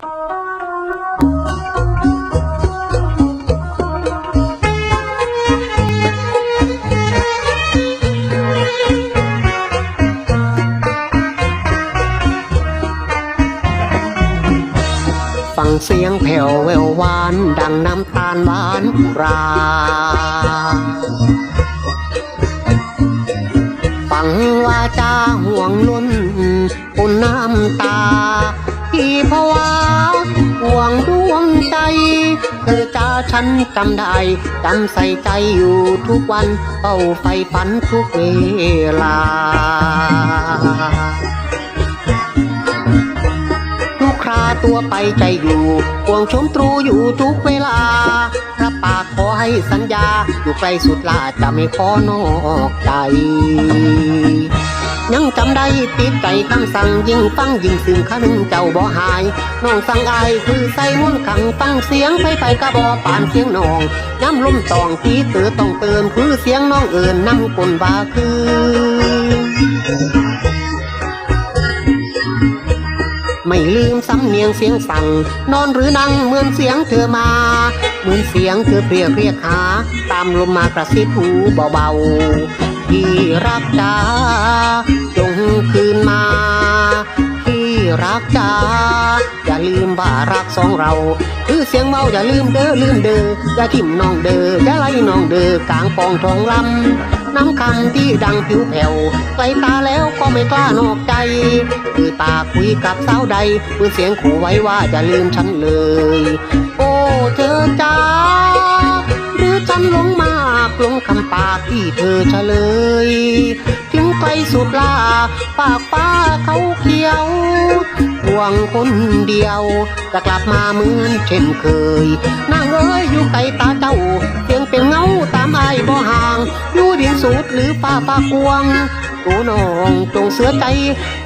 ฟังเสียงแผ่วแววหวาน ดังน้ำตาลหวานราฟังว่าจาห่วงล้นปุ่นน้ำตา ที่ภาวะห่วงดวงใจ เธอจ้าฉันจำได้จำใส่ใจอยู่ทุกวันเป้าไฟฝันทุกเวลาลูกคราตัวไปใจอยู่ห่วงชมตรูอยู่ทุกเวลารับปากขอให้สัญญา อยู่ไกลสุดลาจะไม่ขอนอกใจ จำได้ติดใจคำสั่งยิ่งฟังยิ่งซึ้งข้านึงเจ้าบ่หาย น้องสั่งอายคือใส่มนต์ขังฟังเสียงไปไปกระบอปานเสียงน้องย้ำลมตองที่เตือต้องเตือนคือเสียงน้องเอิญนำกลว่าคือไม่ลืมสำเนียงเสียงสั่ง นอนหรือนั่งเหมือนเสียงเธอมา เหมือนเสียงเธอเรียกเรียกหา ตามลมมากระซิบหูเบาๆ ที่รักจ้าจงคืนมา ที่รักจ้าอย่าลืมว่ารักสองเราคือเสียงเมาอย่าลืมเด้อลืมเด้ออย่าทิ่มน้องเด้ออย่าไล่น้องเด้อกลางปองทองลำน้ำคำที่ดังผิวแผ่วไกลตาแล้วก็ไม่กล้านอกใจคือปากคุยกับสาวใดมือเสียงขู่ไว้ว่าจะลืมฉันเลย โอ้เธอจ้า หรือฉันหลงมากหลงคำปากที่เธอเฉลย ถึงไกลสุดลาปากฟ้าเขาเขียวห่วงคนเดียว จะกลับมาเหมือนเช่นเคยนางเอ้ยอยู่ไกลตาเจ้าเพียงเป็นเงาตามไอายบ่ห่างอยู่ดินสูดหรือฟ้าฟ้ากวงตัวน้องจงเสือใจ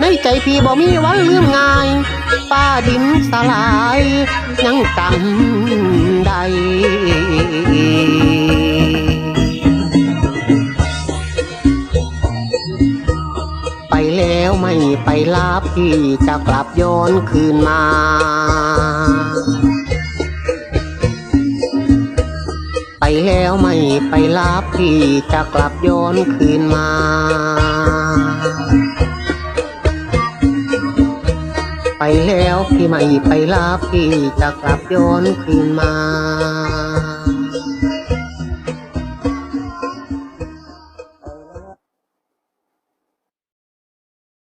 ในใจพี่บ่มีวันลืมง่ายฟ้าดินสลาย ยังจำได้ แล้วไม่ไปลาพี่จะกลับย้อนคืนมาไปแล้วไม่ไปลาพี่จะกลับย้อนคืนมา ไปแล้วพี่ไม่ไปลาพี่จะกลับย้อนคืนมา